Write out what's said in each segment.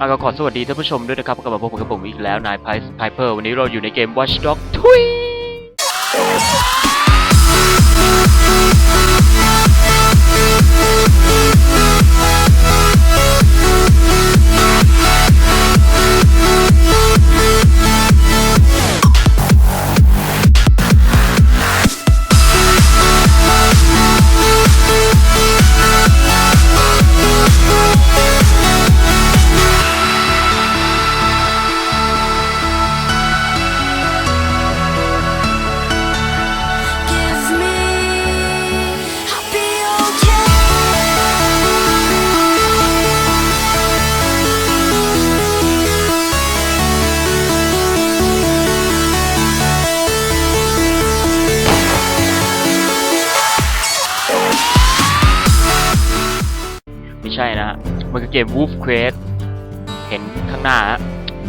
อาก็ขอสวัสดีท่านผู้ชมด้วยนะครับกลับมาพบกับผมอีกแล้วนายไพไพเพอร์วันนี้เราอยู่ในเกม Watch Dog ทุย กม Wolf Quest เห็นข้างหน้า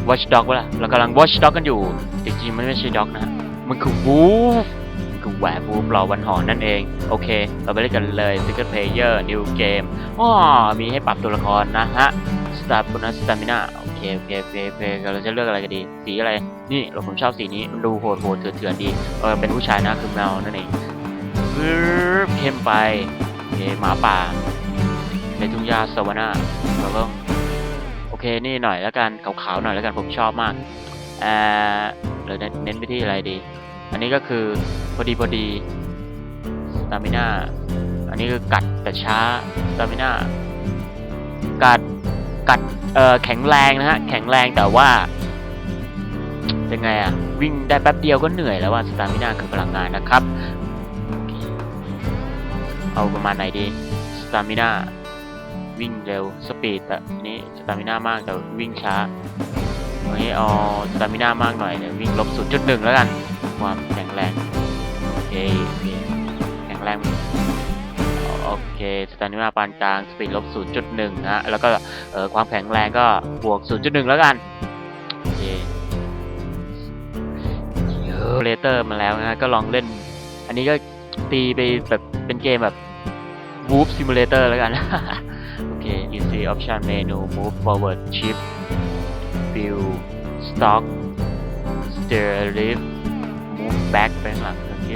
Watch Dog วะล่ะเรากำลัง Watch Dog กันอยู่แต่จริงๆมันไม่ใช่ Dog นะมันคือ Wolf คือแหวก Wolf ราวันหอนนั่นเอง โอเค เราไปเล่นกันเลย Second Player New Game อ๋อมีให้ปรับตัวละครนะฮะ Star b o n u s Stamina โอเค โอเค โอเคโอเคเราจะเลือกอะไรกันดี สีอะไร นี่เราผมชอบสีนี้ มันดูโหดโหดเถื่อนเถื่อนๆดี เออ เป็นผู้ชายนะ คือแมวนั่นเองเข้มไป โอเค หมาป่า ในทุ่งหญ้าสวานา แล้วก็โอเคนี่หน่อยแล้วกันขาวๆหน่อยแล้วกันผมชอบมากเออเราเน้นเน้นไปที่อะไรดี อันนี้ก็คือพอดีพอดีสตามิน่าอันนี้คือกัดแต่ช้าสตามิน่ากัดกัดเอ่อแข็งแรงนะฮะแข็งแรงแต่ว่ายังไงอะวิ่งได้แป๊บเดียวก็เหนื่อยแล้วว่าสตามิน่าคือพลังงานนะครับเคเอาประมาณไหนดีสตามิน่า วิ่งเร็วสปีดแบบนี้สตามิน่ามากแต่วิ่งช้าอันนี้เอาสตามิน่ามากหน่อยเนี่ยวิ่งลบศูนย์จุดหนึ่งแล้วกัน ความแข็งแรงโอเคโอเคแข็งแรงโอเคสตามิน่าปานกลางสปีดลบศูนย์จุดหนึ่งฮะแล้วก็เอ่อความแข็งแรงก็บวกศูนย์จุดหนึ่งแล้วกันโอเคเยอเลเตอร์มาแล้วนะก็ลองเล่น อันนี้ก็ตีไปแบบเป็นเกมแบบ Wolf Simulator แล้วกัน โอเค you see option menu move forward shift view stock steer lift move back ไปข้างหลังโอเค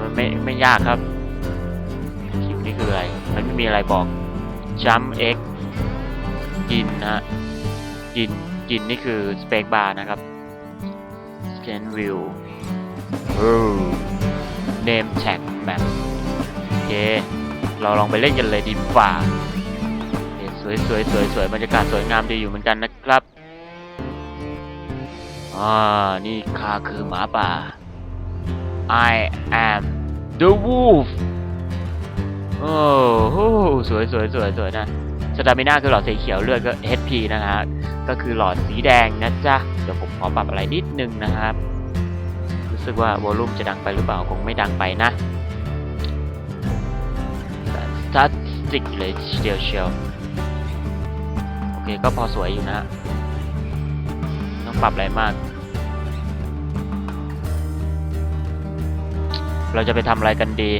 มันไม่ไม่ยากครับคิวนี่คืออะไร มันไม่มีอะไรบอก jump x กินนะฮะกินกินนี่คือ space bar นะครับ scan view โอ้ name tag map โอเค เราลองไปเล่นกันเลยดีกว่าเอ๊ะสวยสวยสวยสวยบรรยากาศสวยงามดีอยู่เหมือนกันนะครับอ่านี่ข้าคือหมาป่า I am the wolf โอ้โหสวยสวยสวยสวยนะสตามิน่าคือหลอดสีเขียวเลือดก็ HP นะฮะ ก็คือหลอดสีแดงนะจ๊ะ เดี๋ยวผมขอปรับอะไรนิดนึงนะครับ รู้สึกว่าวอลลุ่มจะดังไปหรือเปล่า คงไม่ดังไปนะ สตาร์ติกเลยเชียวเชียวโอเคก็พอสวยอยู่นะต้องปรับอะไรมาก เราจะไปทำอะไรกันดี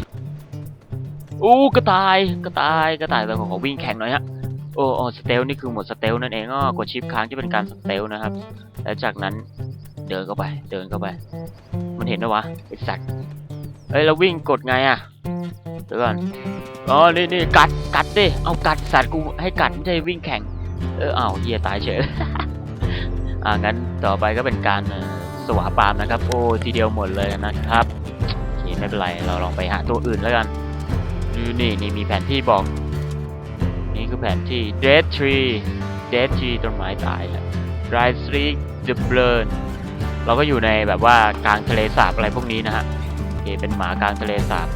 อู้กระต่ายกระต่ายกระต่ายเป็นขอขอวิ่งแข่งหน่อยฮะโอ้โอสเตลนี่คือหมดสเตลนั่นเองอ๋อกดชิปค้างจะเป็นการสเตลนะครับ แล้วจากนั้นเดินเข้าไป เดินเข้าไป มันเห็นนะวะไอ้สัตว์ เฮ้ยเราวิ่งกดไงอะเดี๋ยวก่อนอ๋อนี่นี่กัดกัดดิเอากัดสัตว์กูให้กัดไม่ใช่วิ่งแข่งเออเอาวเฮียตายเฉยอ่างั้นต่อไปก็เป็นการเอ่อสวาปามนะครับ โอ้ทีเดียวหมดเลยนะครับโอเคไม่เป็นไรเราลองไปหาตัวอื่นแล้วกันดูนี่นี่มีแผนที่บอก นี่คือแผนที่ Dead Tree Dead Tree ต้นไม้ตายแล้ว Dry Streak The Burn เราก็อยู่ในแบบว่ากลางทะเลสาบอะไรพวกนี้นะฮะโอ เคเป็นหมากลางทะเลสาบ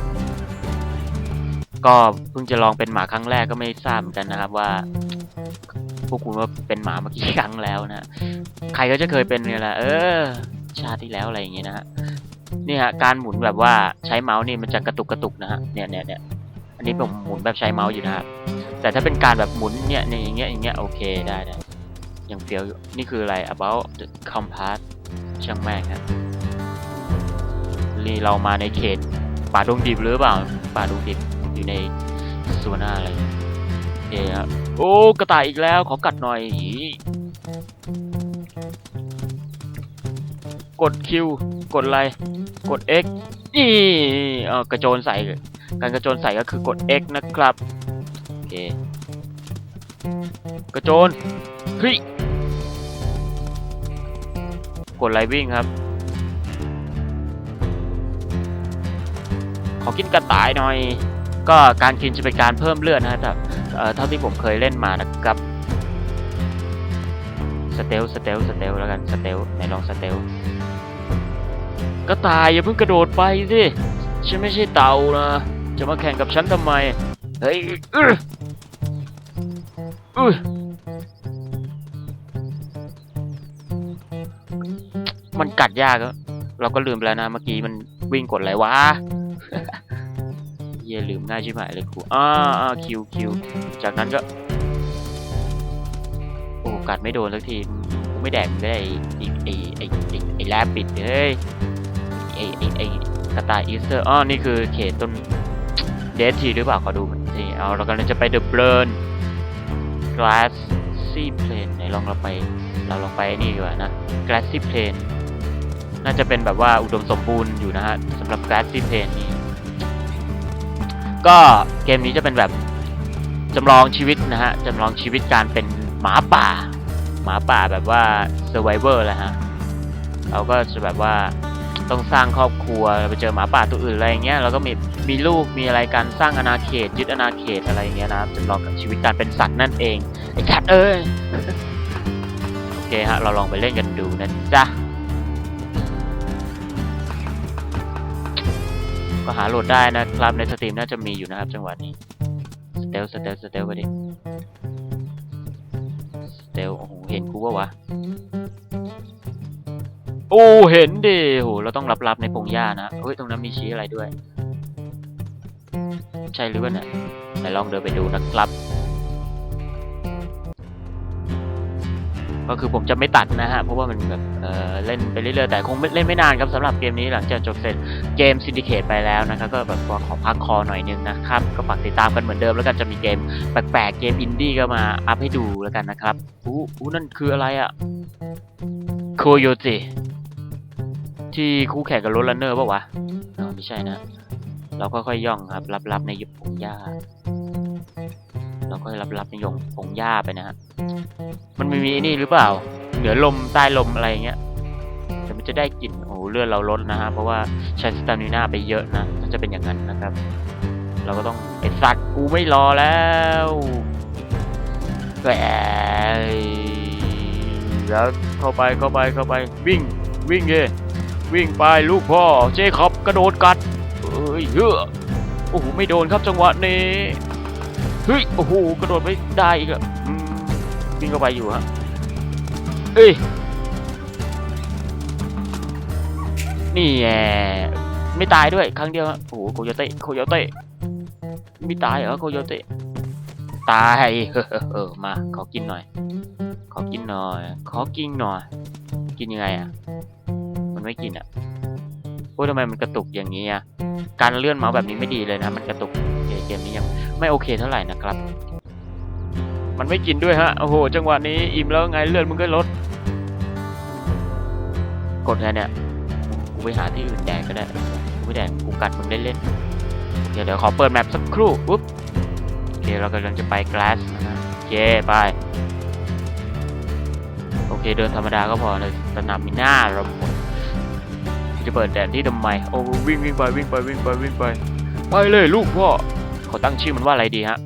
ก็เพิ่งจะลองเป็นหมาครั้งแรกก็ไม่ทราบเหมือนกันนะครับว่า พวกคุณว่าเป็นหมามากี่ครั้งแล้วนะใครก็จะเคยเป็นเนี่ยแหละเออ ชาติที่แล้วอะไรอย่างเงี้ยนะฮะนี่ฮะการหมุนแบบว่าใช้เมาส์นี่มันจะกระตุกกระตุกนะฮะเนี่ยเนี่ยเนี่ยอันนี้ผมหมุนแบบใช้เมาส์อยู่นะครับแต่ถ้าเป็นการแบบหมุนเนี่ยเนี่ยอย่างเงี้ยอย่างเงี้ยโอเคได้ได้ยังเฟี้ยวอยู่นี่คืออะไร about the compass ช่างแม่งครับ นี่เรามาในเขตป่าดงดิบหรือเปล่าป่าดงดิบอยู่ในสวนอะไรโอเคครับโอ้กระต่ายอีกแล้วขอกัดหน่อยอีกด Q กดอะไรกด X นี่เออกระโจนใส่การกระโจนใส่ก็คือกด X นะครับโอเคกระโจนเฮ้ยกดไรวิ่งครับ ขอกินกระต่ายหน่อย ก็การกินจะเป็นการเพิ่มเลือดนะครับเอ่อเท่าที่ผมเคยเล่นมานะครับสเตลสเตลสเตลแล้วกันสเตลไหนลองสเตลกระต่ายอย่าเพิ่งกระโดดไปสิฉันไม่ใช่เต่านะจะมาแข่งกับฉันทำไมเฮ้ยอื้ออื้อมันกัดยากอะเราก็ลืมไปแล้วนะเมื่อกี้มันวิ่งกดอะไรวะ ฮียลืมง่ายใชิบหายเลยครูอ่าอ่าคิวคิวจากนั้นก็ โอ้กัดไม่โดนสักทีกูไม่แดกมึงได้ไอ้ไอ้ไอ้ไอ้ไอ้แลบปิดเฮ้ยไอ้ไอ้ไอ้กระต่ายอีสเตอร์อ๋อนี่คือเขตต้นเดททีหรือเปล่าขอดูมันนี่เอาเรากำลังจะไปเดอะเบิร์น glassy plain ไหนลองเราไป เราลองไปนี่ดีกว่านะ glassy plain น่าจะเป็นแบบว่าอุดมสมบูรณ์อยู่นะฮะสำหรับ glassy plain นี้ ก็เกมนี้จะเป็นแบบจำลองชีวิตนะฮะจำลองชีวิตการเป็นหมาป่า หมาป่าแบบว่า survivor แหละฮะเราก็จะแบบว่าต้องสร้างครอบครัวไปเจอหมาป่าตัวอื่นอะไรอย่างเงี้ยเราก็มีมีลูกมีอะไรการสร้างอาณาเขตยึดอาณาเขตอะไรอย่างเงี้ยนะจำลองกับชีวิตการเป็นสัตว์นั่นเองไอ้ชัดเอ้ยโอเคฮะเราลองไปเล่นกันดูนะจ๊ะ หาโหลดได้นะครับ ในสตรีมน่าจะมีอยู่นะครับ จังหวะนี้สเตลสเตลสเตลไปดิสเตลโอ้โหเห็นกูวะวะโอ้เห็นดิโหเราต้องรับรับในพงหญ้านะเฮ้ยตรงนั้นมีชี้อะไรด้วย ใช่หรือเปล่าเนี่ยไหนลองเดินไปดูนะครับ ก็คือผมจะไม่ตัดนะฮะเพราะว่ามันแบบเเล่นไปเรื่อยๆแต่คงเล่นไม่นานครับสำหรับเกมนี้หลังจากจบเสร็จเกมซินดิเคตไปแล้วนะครับก็แบบขอพักคอหน่อยนึงนะครับก็ฝากติดตามกันเหมือนเดิมแล้วกันจะมีเกมแปลกๆเกมอินดี้ก็มาอัพให้ดูแล้วกันนะครับอู้อู้นั่นคืออะไรอะโคโยติที่คู่แข่งกับรถลันเนอร์ป่าวะไม่ใช่นะ เราก็ค่อยๆย่องครับ รับๆในยุคพงหญ้า เราก็รับๆในยงพงหญ้าไปนะฮะมันไม่มีนี่หรือเปล่า เหนือลมใต้ลมอะไรเงี้ยแต่มันจะได้กลิ่นโอ้เลือดเราลดนะฮะเพราะว่าใช้สตามิน่าไปเยอะนะถ้าจะเป็นอย่างนั้นนะครับ เราก็ต้องไอสัตว์กูไม่รอแล้วแหวแล้วเข้าไปเข้าไปเข้าไปวิ่งวิ่งเลยวิ่งไปลูกพ่อเจคอบกระโดดกัดเอ้ยเฮ้อโอ้โหไม่โดนครับจังหวะนี้ เฮ้ย โอ้โห กระโดดไม่ได้อีกอะมวิ่งเข้าไปอยู่ฮะ เอ้ย นี่แหละไม่ตายด้วยครั้งเดียวฮะ โอ้โห โคโยเตะ โคโยเตะ ไม่ตายเหรอ โคโยเตะ ตาย เออมา ขอกินหน่อย ขอกินหน่อย ขอกินหน่อย กินยังไงอะมันไม่กินอะโอ้ยทำไมมันกระตุกอย่างนี้อะการเลื่อนเมาส์แบบนี้ไม่ดีเลยนะ มันกระตุก กมเกมนี้ยังไม่โอเคเท่าไหร่นะครับ มันไม่กินด้วยฮะ โอ้โห จังหวะนี้อิ่มแล้วไงเลื่อนมึงก็ลด กดไงเนี่ย กูไปหาที่อื่นแดกก็ได้ กูไม่แดกกูกัดมึงเล่นๆเดี๋ยวเดี๋ยวขอเปิดแมปสักครู่ปุ๊บโอเคเรากำลังจะไปกลาสนะฮะโอเคไปโอเคเดินธรรมดาก็พอเลยสนามมีหน้าเราหมดจะเปิดแดดที่ทำไม โอ้วิ่งวิ่งไปวิ่งไปวิ่งไปวิ่งไป ไปเลยลูกพ่อ ขอตั้งชื่อมันว่าอะไรดีฮะ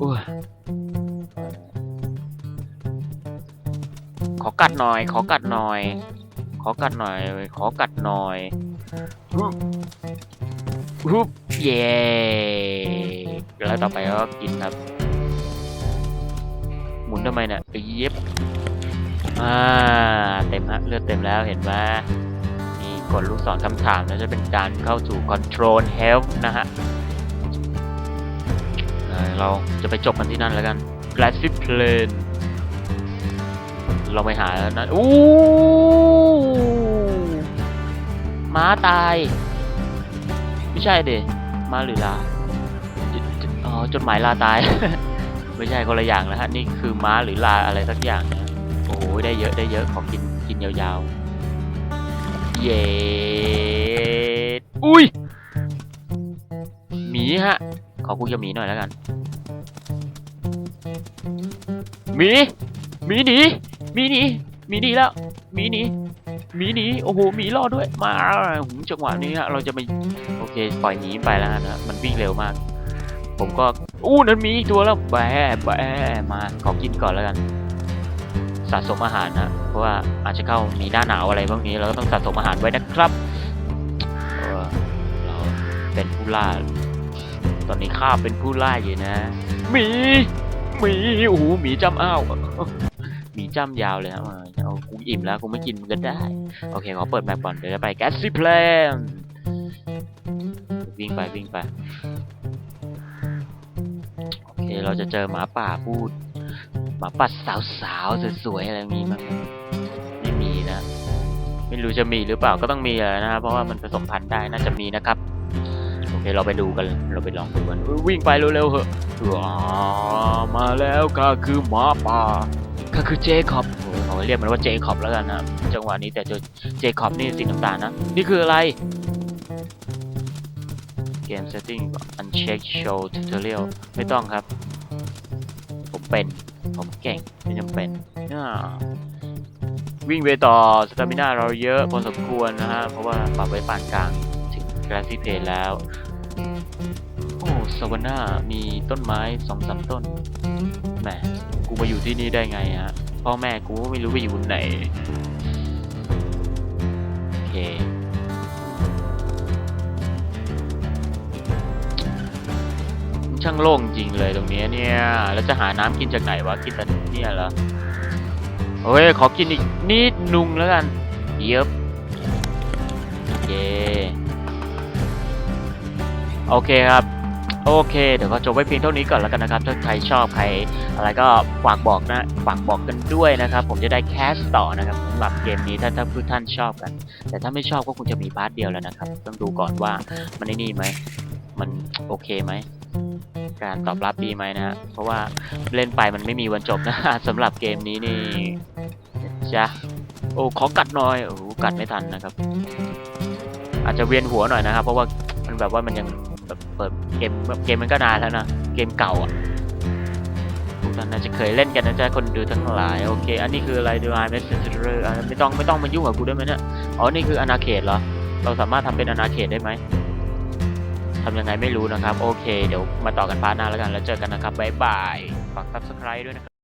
อุ้ยขอกัดหน่อย ขอกัดหน่อย ขอกัดหน่อย ขอกัดหน่อยฮึบฮึบเย้แล้วต่อไปก็กินครับ หมุนทำไมเนี่ยเย็บอ่าเต็มฮะเลือดเต็มแล้วเห็นไหมมีกดลูกศรคำถามแล้วจะเป็นการเข้าสู่ control health นะฮะ เราจะไปจบกันที่นั่นแล้วกัน glassy plain เราไปหาแล้วนะอู้ม้าตาย ไม่ใช่เดม้าหรือลาอ๋อจดหมายลาตาย ไม่ใช่คนละอย่างแล้วฮะ นี่คือม้าหรือลาอะไรสักอย่างนะโอ้โหได้เยอะได้เยอะขอกินกินยาวๆ เย้อุ้ยหมีฮะ ขอคุยกับหมีหน่อยแล้วกันหมีหมีหนีหมีหนีหมีหนีแล้วหมีหนีหมีหนีโอ้โหหมีรอดด้วย มาหืมจังหวะนี้ฮะเราจะไปโอเคปล่อยหมีไปแล้วนะมันวิ่งเร็วมาก ผมก็อู้นั่นมีอีกตัวแล้วแบะแบะมาขอกินก่อนแล้วกันสะสมอาหารนะเพราะว่าอาจจะเข้ามีหน้าหนาวอะไรพวกนี้เราก็ต้องสะสมอาหารไว้นะครับเออเราเป็นผู้ล่า ตอนนี้ข้าเป็นผู้ล่าอยู่นะหมีหมีโอ้โหหมีจำอ้าวหมีจำยาวเลยนะมาเอากูอิ่มแล้วกูไม่กินมันก็ได้ โอเคขอเปิดแมปก่อนเดี๋ยวจะไปแกสซี่เพลนวิ่งไปวิ่งไปโอเคเราจะเจอหมาป่าพูดหมาป่าสาวๆสวยๆอะไรมีมั้งไม่มีนะ ไม่รู้จะมีหรือเปล่าก็ต้องมีแหละนะครับเพราะว่ามันผสมพันธุ์ได้น่าจะมีนะครับ โอเคเราไปดูกันเราไปลองดูกันเอ้ยวิ่งไปเร็วๆเหอะว้ามาแล้วข้าคือหมาป่าข้าคือเจคอบโอ้เขาเรียกมันว่าเจคอบแล้วกันนะจังหวะนี้แต่เจอเจคอบนี่สีน้ำตาลนะ นี่คืออะไรเกม setting uncheck show tutorial ไม่ต้องครับ ผมเป็น ผมเก่งไม่จำเป็นอ่าวิ่งไปต่อสตามินาเราเยอะพอสมควรนะฮะ เพราะว่าปรับไว้ปานกลางถึง กราซี่เพลแล้ว โอ้สวรรค์มีต้นไม้สองสามต้น แหม กูมาอยู่ที่นี่ได้ไงฮะ พ่อแม่กูไม่รู้ไปอยู่ไหน โอเค ช่างโล่งจริงเลยตรงนี้เนี่ย แล้วจะหาน้ำกินจากไหนวะ กินแต่เนี่ยเหรอโอเคขอกินอีกนิดนุงแล้วกัน เย็บโอเค โอเคครับ โอเค เดี๋ยวก็จบไว้เพียงเท่านี้ก่อนแล้วกันนะครับ ถ้าใครชอบใครอะไรก็ฝากบอกนะฝากบอกกันด้วยนะครับ ผมจะได้แคสต่อนะครับสำหรับเกมนี้ถ้าถ้าผู้ท่านชอบกัน แต่ถ้าไม่ชอบก็คงจะมีพาร์ทเดียวแล้วนะครับ ต้องดูก่อนว่ามันไอ้นี่ไหมมันโอเคไหมการตอบรับดีไหมนะฮะเพราะว่าเล่นไปมันไม่มีวันจบนะสำหรับเกมนี้นี่จ้ะโอ้ขอกัดหน่อยโอ้กัดไม่ทันนะครับ อาจจะเวียนหัวหน่อยนะครับ เพราะว่ามันแบบว่ามันยัง เปิดเกมเกมมันก็นานแล้วนะ เกมเก่าอะทุกท่านน่าจะเคยเล่นกันนะจ๊ะคนดูทั้งหลาย โอเค อันนี้คืออะไรดูไอเมสเซนเจอร์ไม่ต้องไม่ต้องมายุ่งกับกูได้ไหมเนี่ย อ๋อ นี่คืออนาเขตเหรอ เราสามารถทำเป็นอนาเขตได้ไหมทำยังไงไม่รู้นะครับ โอเค เดี๋ยวมาต่อกันพาร์ทหน้าแล้วกัน แล้วเจอกันนะครับ บ๊ายบาย ฝากซับสไคร b e ด้วยนะครับ